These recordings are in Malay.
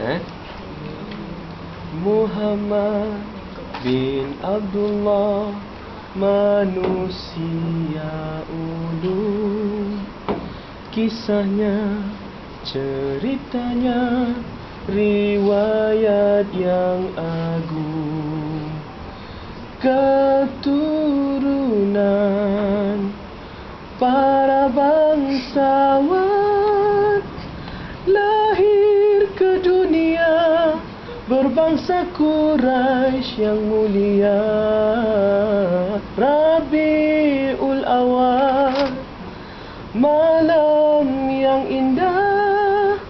Eh? Muhammad bin Abdullah manusia ulum kisahnya ceritanya riwayat yang agung keturunan para bangsawan berbangsa Quraisy yang mulia Rabiul Awal malam yang indah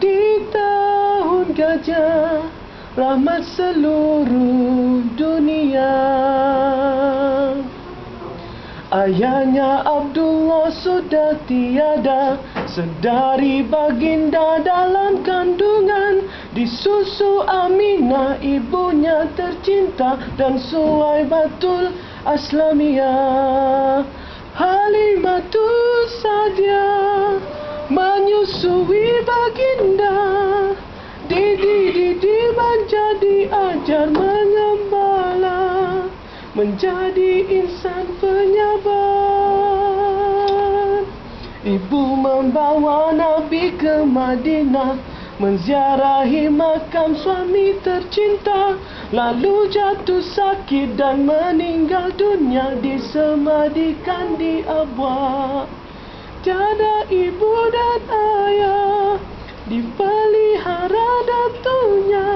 di tahun gajah rahmat seluruh dunia. Ayahnya Abdullah sudah tiada Sedari baginda dalam kandungan Disusu Aminah ibunya tercinta Dan Suwaibatul Aslamiyah Halimatul Sadia Menyusui baginda. Didi Didi menjadi ajar mengembala Menjadi insan penyabar. Ibu membawa Nabi ke Madinah Menziarahi makam suami tercinta. Lalu jatuh sakit dan meninggal dunia Disemadikan di abwab Tiada ibu dan ayah Dipelihara datunya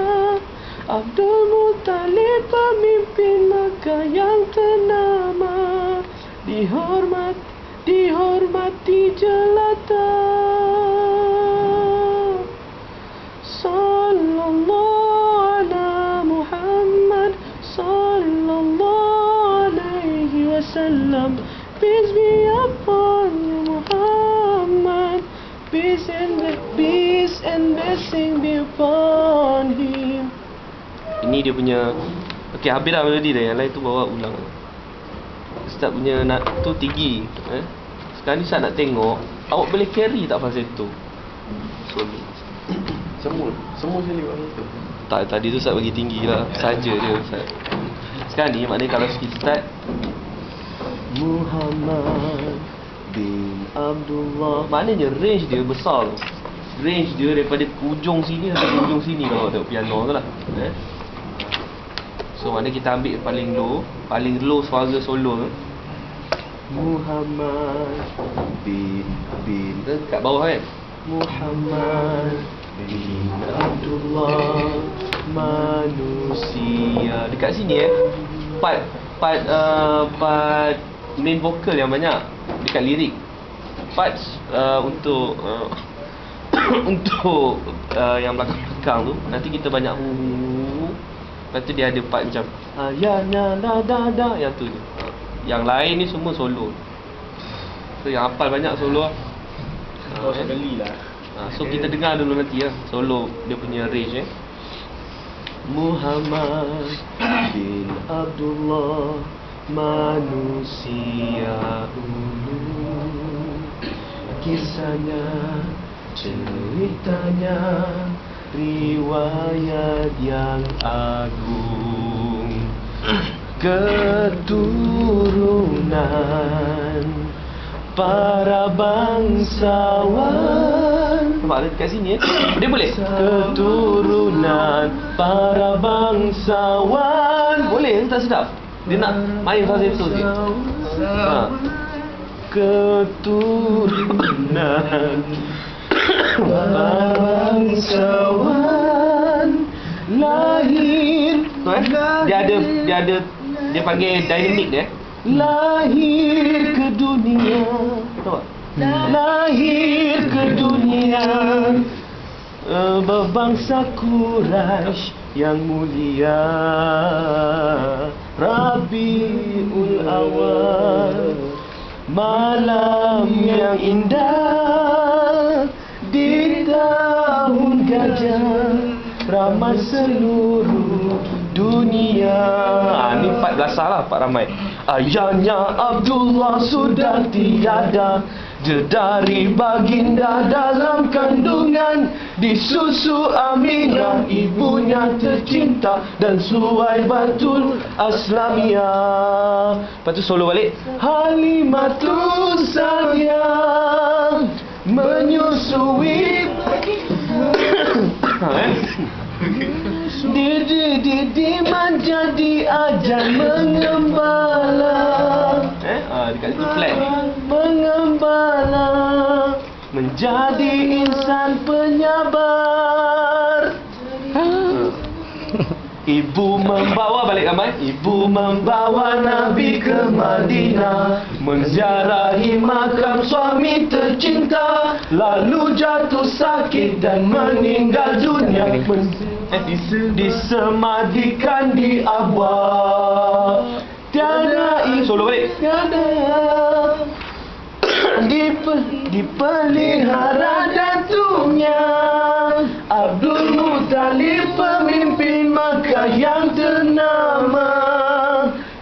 Abdul Muttalib pemimpin Mekah yang ternama. Dihormat, dihormati jelata upon him Ini dia punya Okey habis dah melodi dah. Yang lain tu bawa ulang. Ustaz punya nak tu tinggi eh? Sekarang ni Ustaz nak tengok Awak boleh carry tak falsetto Solo Semua. Semua. Sekali buat itu Tak tadi tu Ustaz bagi tinggi lah. Saja je Ustaz. Sekarang ni maknanya kalau kita start Muhammad bin Abdullah. Maknanya range dia besar tu Range dia daripada ujung sini sampai ujung sini kalau tengok piano tu lah. Eh? So maknanya kita ambil paling low Paling low suara solo. Tu Muhammad bin bin Dekat bawah kan Muhammad bin Abdullah. Manusia. Dekat sini eh? Part Part uh, Part Main vocal yang banyak. Dekat lirik. Part uh, Untuk uh, Untuk uh, Yang belakang-belakang tu Nanti kita banyak. Lepas tu dia ada part macam Ayahnya da da da Yang tu je Yang lain ni semua solo So yang hafal banyak solo lah Kau Ah, eh. sekali lah Ha, so kita dengar dulu nanti ya solo dia punya range eh. Muhammad bin Abdullah manusia ulu kisahnya ceritanya riwayat yang agung keturunan para bangsawan Nampak ada dekat sini eh? Dia boleh? Keturunan para bangsawan Boleh tak sedap? Dia nak main falsetto je ha. Keturunan bangsawan Lahir tu, eh? Dia ada Dia ada Dia panggil dynamic dia Lahir ke dunia. Tahu tak? Lahir ke dunia. Eh, Berbangsa Quraisy yang mulia. Rabiul Awal. Malam yang indah gajah Ramai seluruh dunia. Ah, Ni part belasah lah part ramai. Ayahnya Abdullah sudah tiada. Dedari baginda dalam kandungan. Disusu Aminah ibunya tercinta. Dan Suwaibatul Aslamiyah Lepas tu solo balik. Halimatul sayang Menyusui Ha, eh? Didi didi menjadi ajar mengembala Eh, ah, dekat situ flat Mengembala Menjadi insan penyabar Ibu membawa balik ramai Ibu membawa Nabi ke Madinah. Menziarahi makam suami tercinta. Lalu jatuh sakit dan meninggal dunia. Disemadikan di Abwa. Tiada Solo balik. Tiada. Dipe- dipelihara datunya Abdul Muttalib Yang ternama.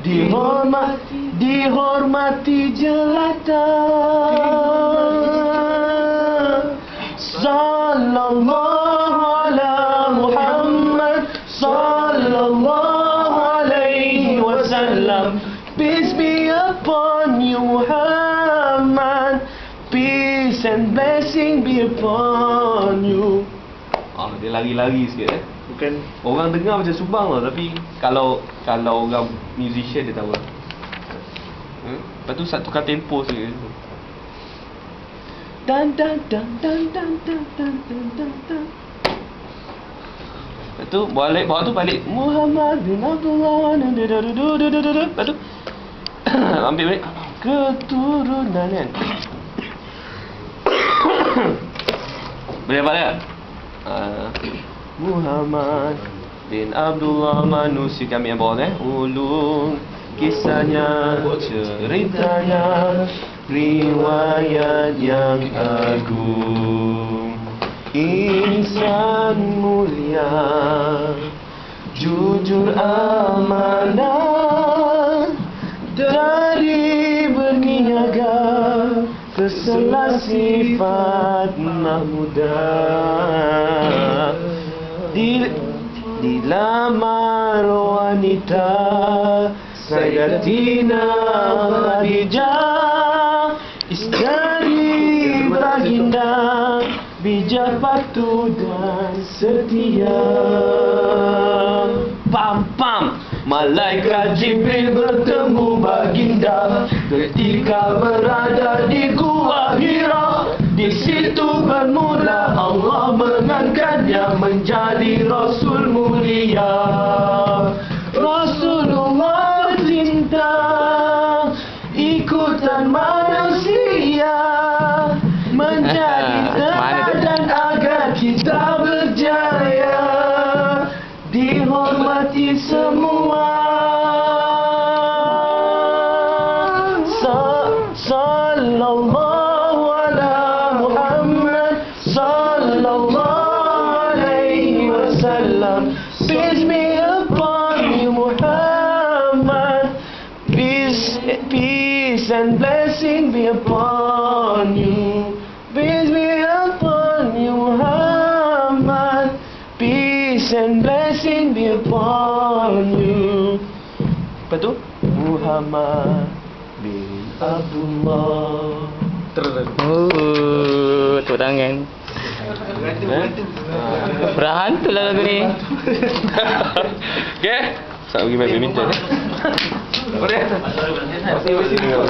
Dihormat, dihormati jelata. Sallallahu ala Muhammad Sallallahu alaihi wasallam. Peace be upon you Muhammad. Peace and blessing be upon you. Ah, dia lari-lari sikit eh Bukan Orang dengar macam subang lah Tapi kalau Kalau orang musician dia tahu lah. Hmm? Lepas tu satu tukar tempo sikit Dan dan dan dan dan dan dan dan dan dan. Lepas tu balik bawah tu balik. Muhammad bin Abdullah du- du- du- du- du- du- du- du. Lepas tu Ambil balik. Keturunan kan? Boleh balik? Uh, Muhammad bin Abdullah manusia kami yang bawah eh? Ulung kisahnya ceritanya riwayat yang agung. Insan mulia jujur amanah dari berniaga keselah sifat mahmudah di dilamar wanita Sayyidatina Khadijah Istri baginda Bijak patuh dan setia. Pam pam Malaikat Jibril bertemu baginda Ketika berada di Gua Hira Di situ bermula Allah mengangkatnya menjadi Rasul mulia. Rasulullah cinta ikutan manusia menjadi teladan agar kita berjaya. Dihormati semua peace and blessing be upon you peace be upon you Muhammad peace and blessing be upon you apa tu Muhammad bin Abdullah Terus Oh, tu tangan. Eh? Berahan tu lah lagu ni. Okay? Sat pergi main badminton eh. Boleh?